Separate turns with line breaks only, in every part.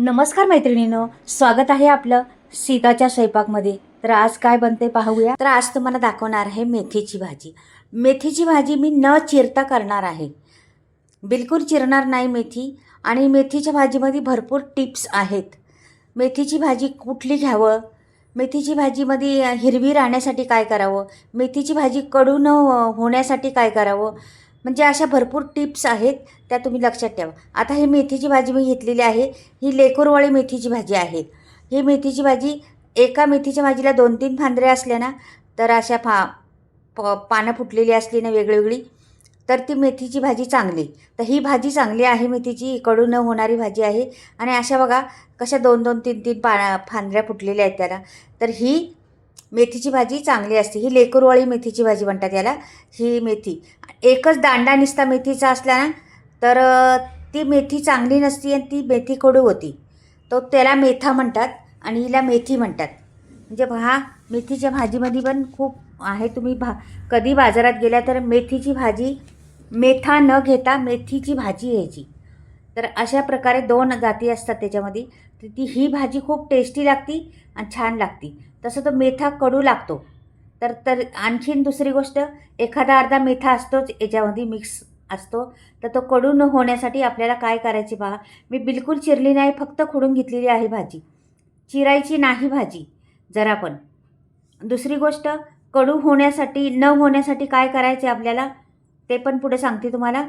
नमस्कार मैत्रिणीनं स्वागत आहे आपलं सीताच्या स्वयंपाकमध्ये. तर आज काय बनते पाहूया. तर आज तुम्हाला दाखवणार आहे मेथीची भाजी. मेथीची भाजी मी न चिरता करणार आहे. बिलकुल चिरणार नाही मेथी आणि मेथीच्या भाजीमध्ये भरपूर टिप्स आहेत. मेथीची भाजी कुठली घ्यावं? मेथीची भाजीमध्ये हिरवी राहण्यासाठी काय करावं? मेथीची भाजी कडू न होण्यासाठी काय करावं? म्हणजे अशा भरपूर टिप्स आहेत त्या तुम्ही लक्षात ठेवा. आता ही मेथीची भाजी मी घेतलेली आहे ही लेकुरवाळी मेथीची भाजी आहे. ही मेथीची भाजी एका मेथीच्या भाजीला दोन तीन फांदऱ्या असल्या ना तर अशा फा प पानं फुटलेली असली ना वेगळीवेगळी तर ती मेथीची भाजी चांगली. तर ही भाजी चांगली आहे मेथीची कडू न होणारी भाजी आहे. आणि अशा बघा कशा दोन दोन तीन तीन पा फांदऱ्या फुटलेल्या आहेत त्याला. तर ही मेथीची भाजी चांगली असते. ही लेकुरवाळी मेथीची भाजी म्हणतात याला ही मेथी. एकच दांडा निसता मेथीचा असला ना तर ती मेथी चांगली नसती आणि ती मेथी कडू होती. तो त्याला मेथा म्हणतात आणि हिला मेथी म्हणतात. म्हणजे हा मेथीच्या भाजीमध्ये पण खूप आहे. तुम्ही भा कधी बाजारात गेल्या तर मेथीची भाजी मेथा न घेता मेथीची भाजी घ्यायची. तर अशा प्रकारे दोन जाती असतात त्याच्यामध्ये. तर ती ही भाजी खूप टेस्टी लागती आणि छान लागती. तसं तो मेथा कडू लागतो. तर तर आणखीन दुसरी गोष्ट एखादा अर्धा मिठा असतोच याच्यामध्ये मिक्स असतो. तर तो कडू न होण्यासाठी आपल्याला काय करायची पहा मी बिलकुल चिरली नाही फक्त खोडून घेतलेली आहे भाजी. चिरायची नाही भाजी जरा पण. दुसरी गोष्ट कडू होण्यासाठी न होण्यासाठी काय करायचे आपल्याला ते पण पुढे सांगते तुम्हाला.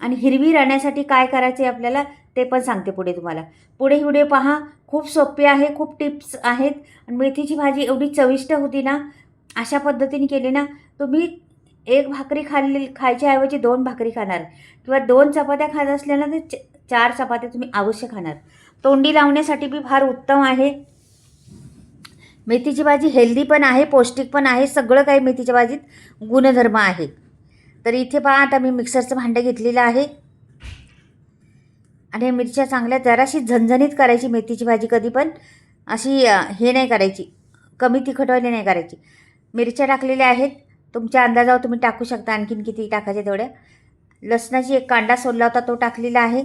आणि हिरवी राहण्यासाठी काय करायचे आपल्याला ते पण सांगते पुढे तुम्हाला. पुढे व्हिडिओ पहा खूप सोपे आहे खूप टिप्स आहेत. आणि मेथीची भाजी एवढी चविष्ट होती ना अशा पद्धतीने केली ना तुम्ही एक भाकरी खाल्ली खायच्याऐवजी दोन भाकरी खाणार. किंवा दोन चपात्या खात असल्या ना तर च- चार चपात्या तुम्ही अवश्य खाणार. तोंडी लावण्यासाठी बी फार उत्तम आहे. मेथीची भाजी हेल्दी पण आहे पौष्टिक पण आहे सगळं काही मेथीच्या भाजीत गुणधर्म आहे. तर इथे पहा आता मी मिक्सरचं भांडं घेतलेलं आहे. आणि मिरच्या चांगल्या जराशी झणझणीत करायची मेथीची भाजी कधी पण. अशी हे नाही करायची. कमी तिखटवाली नाही करायची. मिरच्या टाकलेल्या आहेत. तुमच्या अंदाजावर तुम्ही टाकू शकता आणखीन किती टाकायचे तेवढ्या लसणाची एक कांदा सोडला होता तो टाकलेला आहे.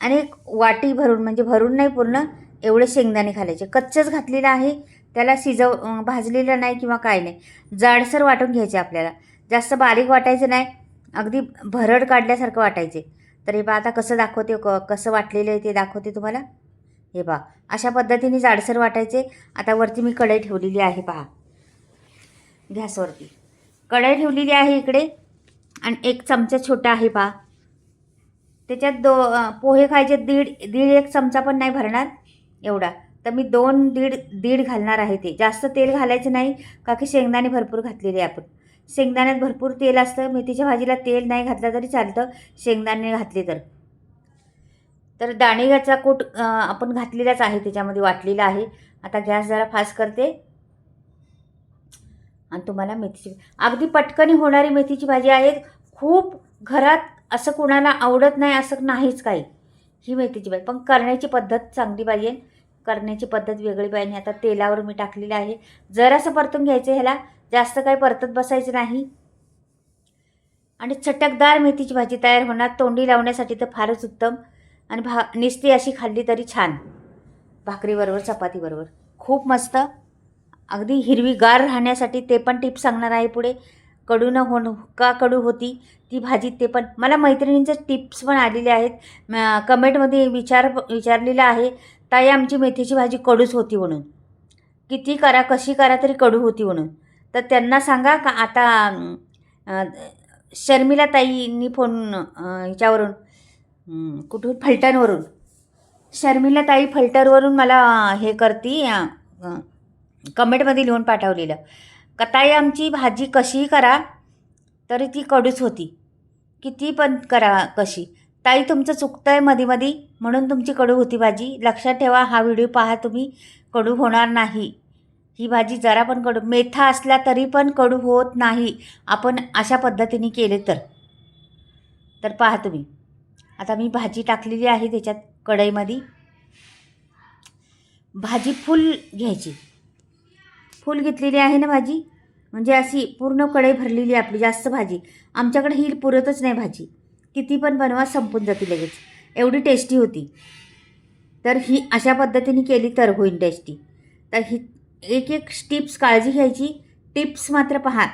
आणि एक वाटी भरून म्हणजे भरून नाही पूर्ण एवढे शेंगदाणे घालायचे. कच्चंच घातलेलं आहे. त्याला शिजव भाजलेलं नाही किंवा काय नाही. जाडसर वाटून घ्यायचे आपल्याला. जास्त बारीक वाटायचं नाही. अगदी भरड काढल्यासारखं वाटायचे. तर हे बा आता कसं दाखवते क कसं वाटलेलं आहे ते दाखवते तुम्हाला. हे पहा अशा पद्धतीने जाडसर वाटायचे. आता वरती मी कढई ठेवलेली आहे पहा. गॅसवरती. कढई ठेवलेली आहे इकडे आणि एक चमचा छोटा आहे पा त्याच्यात दो पोहे खायचे दीड दीड एक चमचा पण नाही भरणार एवढा. तर मी दोन दीड दीड घालणार आहे ते. जास्त तेल घालायचं नाही का की शेंगदाणे भरपूर घातलेले आहे आपण. शेंगदाण्यात भरपूर तेल असतं मेथीच्या भाजीला तेल नाही घातलं तरी चालतं शेंगदाणे घातले तर. तर दाणेगाचा कूट आपण घातलेलाच आहे त्याच्यामध्ये वाटलेला आहे. आता गॅस जरा फास्ट करते. आणि तुम्हाला मेथीची अगदी पटकनी होणारी मेथीची भाजी आहे. खूप घरात असं कोणाला आवडत नाही असं नाहीच काही. ही मेथीची भाजी. पण करण्याची पद्धत चांगली पाहिजे. करण्याची पद्धत वेगळी पाहिजे. आता तेलावर मी टाकलेलं आहे. जरासं परतून घ्यायचं ह्याला. जास्त काही परतत बसायचं नाही. आणि चटकदार मेथीची भाजी तयार होणार. तोंडी लावण्यासाठी तर फारच उत्तम. आणि भा निस्ती अशी खाल्ली तरी छान. भाकरीबरोबर चपातीबरोबर. खूप मस्त. अगदी हिरवीगार राहण्यासाठी ते पण टिप्स सांगणार आहे पुढे. कडू न होण का कडू होती ती भाजी ते पण. मला मैत्रिणींचे टिप्स पण आलेले आहेत. कमेंटमध्ये विचार विचारलेलं आहे ताई आमची मेथीची भाजी कडूच होती म्हणून. किती करा कशी करा तरी कडू होती म्हणून. तर त्यांना सांगा का आता शर्मिला ताईंनी फोन याच्यावरून ह्याच्यावरून कुठून? फलटणवरून. शर्मिला ताई फलटरवरून मला हे करती कमेंटमध्ये लिहून पाठवलेलं. कताई आमची भाजी कशीही करा? तरी ती कडूच होती. किती पण करा कशी. ताई तुमचं चुकतं आहे मध्ये मध्ये म्हणून तुमची कडू होती भाजी. लक्षात ठेवा हा व्हिडिओ पहा तुम्ही. कडू होणार नाही. ही भाजी जरा पण कडू मेथा असला तरी पण कडू होत नाही. आपण अशा पद्धतीने केले तर. तर पहा तुम्ही. आता मी भाजी टाकलेली आहे त्याच्यात कढईमध्ये. भाजी फुल घ्यायची. फुल घेतलेली आहे ना भाजी? म्हणजे अशी पूर्ण कढई भरलेली आपली जास्त भाजी. आमच्याकडे ही पुरतच नाही भाजी. किती पण बनवा संपून जाते लगेच. एवढी टेस्टी होती. तर ही अशा पद्धतीने केली तर होईल टेस्टी तर ही एक एक टिप्स काळजी घ्यायची. टिप्स मात्र पहा.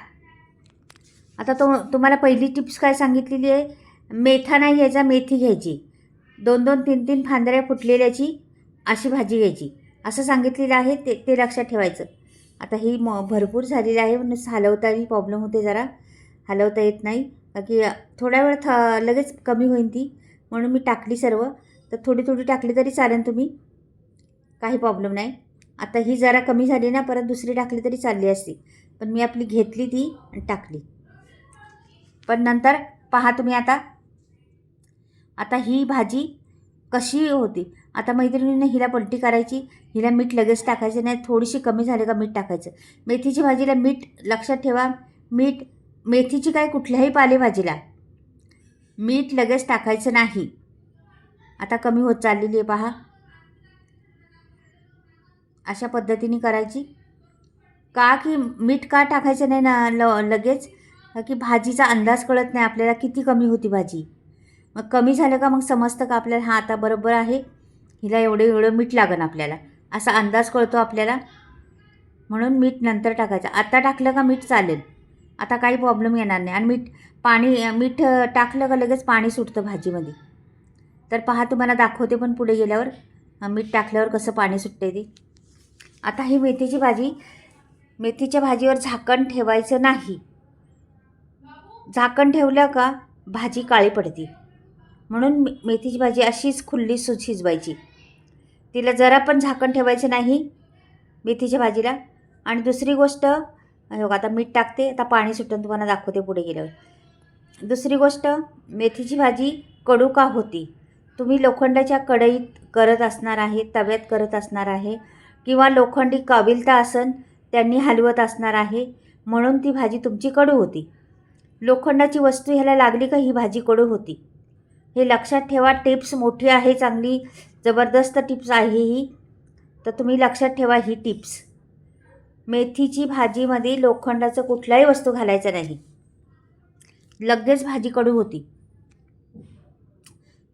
आता तो तुम्हाला पहिली टिप्स काय सांगितलेली आहे? मेथा नाही घ्यायचा मेथी घ्यायची. दोन दोन तीन तीन फांदऱ्या फुटलेल्याची अशी भाजी घ्यायची. असं सांगितलेलं आहे ते ते लक्षात ठेवायचं. आता ही म भरपूर झालेली आहे. म्हणून हलवताही प्रॉब्लेम होते जरा. हलवता येत नाही. बाकी की थोड्या वेळ थ लगेच कमी होईल ती. म्हणून मी टाकली सर्व. तर थोडी थोडी टाकली तरी चालेल तुम्ही. काही प्रॉब्लेम नाही. आता ही जरा कमी झाली ना परत दुसरी टाकली तरी चालली असती. पण मी आपली घेतली ती आणि टाकली. पण नंतर पहा तुम्ही आता. आता ही भाजी कशी होती? आता मैत्रिणीने हिला पलटी करायची. हिला मीठ लगेच टाकायचं नाही. थोडीशी कमी झाली का मीठ टाकायचं. मेथीची भाजीला मीठ लक्षात ठेवा. मीठ मेथीची काय कुठल्याही पालेभाजीला मीठ लगेच टाकायचं नाही. आता कमी होत चाललेली आहे पहा. अशा पद्धतीने करायची. का की मीठ का टाकायचं नाही ना ल लगेच? की भाजीचा अंदाज कळत नाही आपल्याला किती कमी होती भाजी? मग कमी झालं का मग समजतं का आपल्याला? हा आता बरोबर आहे. हिला एवढं एवढं मीठ लागन आपल्याला. असा अंदाज कळतो आपल्याला. म्हणून मीठ नंतर टाकायचं. आता टाकलं का मीठ चालेल. आता काही प्रॉब्लेम येणार नाही. आणि मीठ पाणी मीठ टाकलं का लगेच पाणी सुटतं भाजीमध्ये. तर पहा तुम्हाला दाखवते पण पुढे गेल्यावर. मीठ टाकल्यावर कसं पाणी सुटते ते. आता ही मेथीची भाजी मेथीच्या भाजीवर झाकण ठेवायचं नाही. झाकण ठेवलं का भाजी काळी पडते. म्हणून मेथीची भाजी अशीच खुल्ली सु शिजवायची. तिला जरा पण झाकण ठेवायचं नाही मेथीच्या भाजीला. आणि दुसरी गोष्ट बघा आता मीठ टाकते आता पाणी सुटून तुम्हाला दाखवते पुढे गेल्यावर. दुसरी गोष्ट मेथीची भाजी कडू का होती? तुम्ही लोखंडाच्या कढईत करत असणार आहे तव्यात करत असणार आहे किंवा लोखंडी काबिलता असन त्यांनी हलवत असणार आहे म्हणून ती भाजी तुमची कडू होती. लोखंडाची वस्तू ह्याला लागली का ही भाजी कडू होती? हे लक्षात ठेवा टिप्स मोठी आहे चांगली जबरदस्त टिप्स आहे ही. तर तुम्ही लक्षात ठेवा ही टिप्स. मेथीची भाजीमध्ये लोखंडाचं कुठलाही वस्तू घालायचं नाही. लगेच भाजी कडू होती.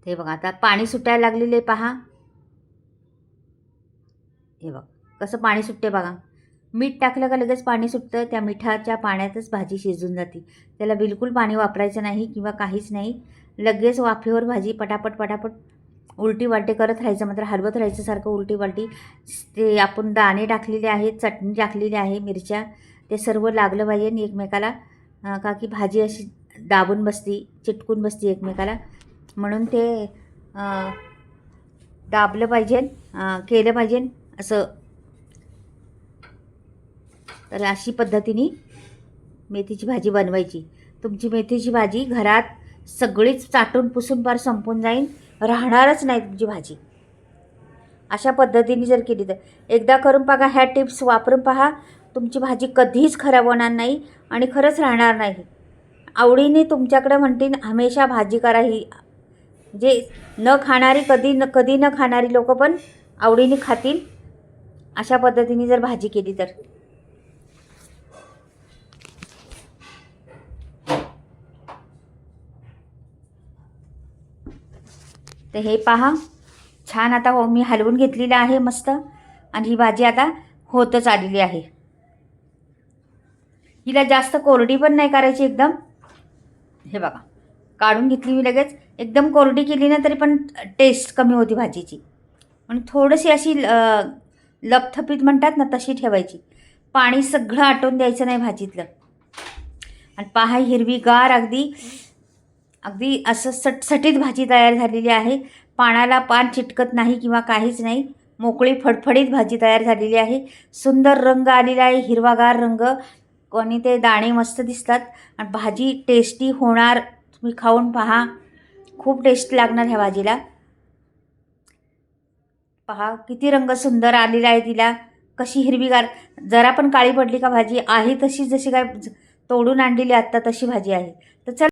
हे बघा आता पाणी सुटायला लागलेले पहा. हे बघ कसं पाणी सुटते बघा. मीठ टाकलं का लगेच पाणी सुटतं त्या मिठाच्या पाण्यातच भाजी शिजून जाते. त्याला बिलकुल पाणी वापरायचं नाही किंवा काहीच नाही. लगेच वाफेवर भाजी पटापट पटापट उलटी वाटी करत राहायचं मात्र हलवत राहायचं सारखं उलटी वाटी ते आपण दाणे टाकलेले आहेत चटणी टाकलेली आहे मिरच्या ते सर्व लागलं पाहिजे आणि एकमेकाला का की भाजी अशी दाबून बसती चिटकून बसती एकमेकाला. म्हणून ते दाबलं पाहिजे केलं पाहिजे असं तर अशी पद्धतीने मेथीची भाजी बनवायची. तुमची मेथीची भाजी घरात सगळीच चाटून पुसून पार संपून जाईन राहणारच नाही तुमची भाजी. अशा पद्धतीने जर केली तर. एकदा करून बघा ह्या टिप्स वापरून पहा. तुमची भाजी कधीच खराब होणार नाही आणि खरंच राहणार नाही. आवडीने तुमच्याकडे म्हणतील हमेशा भाजी करा ही. जे न खाणारी कधी न कधी न खाणारी लोक पण आवडीने खातील. अशा पद्धतीने जर भाजी केली तर. तर हे पहा. छान आता हो मी हलवून घेतलेलं आहे मस्त. आणि ही भाजी आता होतच आलेली आहे. हिला जास्त कोरडी पण नाही करायची एकदम. हे बघा. काढून घेतली मी लगेच. एकदम कोरडी केली ना तरी पण टेस्ट कमी होती भाजीची. आणि थोडीशी अशी लपथपीत म्हणतात ना तशी ठेवायची. पाणी सगळं आटवून द्यायचं नाही भाजीतलं. आणि पहा हिरवीगार अगदी अगदी असं सटसटीत भाजी तयार झालेली आहे. पाण्याला पान चिटकत नाही किंवा काहीच नाही. मोकळी फडफडीत भाजी तयार झालेली आहे. सुंदर रंग आलेला आहे. हिरवागार रंग. कोणी ते दाणे मस्त दिसतात. आणि भाजी टेस्टी होणार. तुम्ही खाऊन पहा. खूप टेस्ट लागणार ह्या भाजीला. पहा किती रंग सुंदर आलेला आहे तिला. कशी हिरवीगार. जरा पण काळी पडली का भाजी? आहे तशी जशी काय तोडून आणलेली आत्ता तशी भाजी आहे. तर चल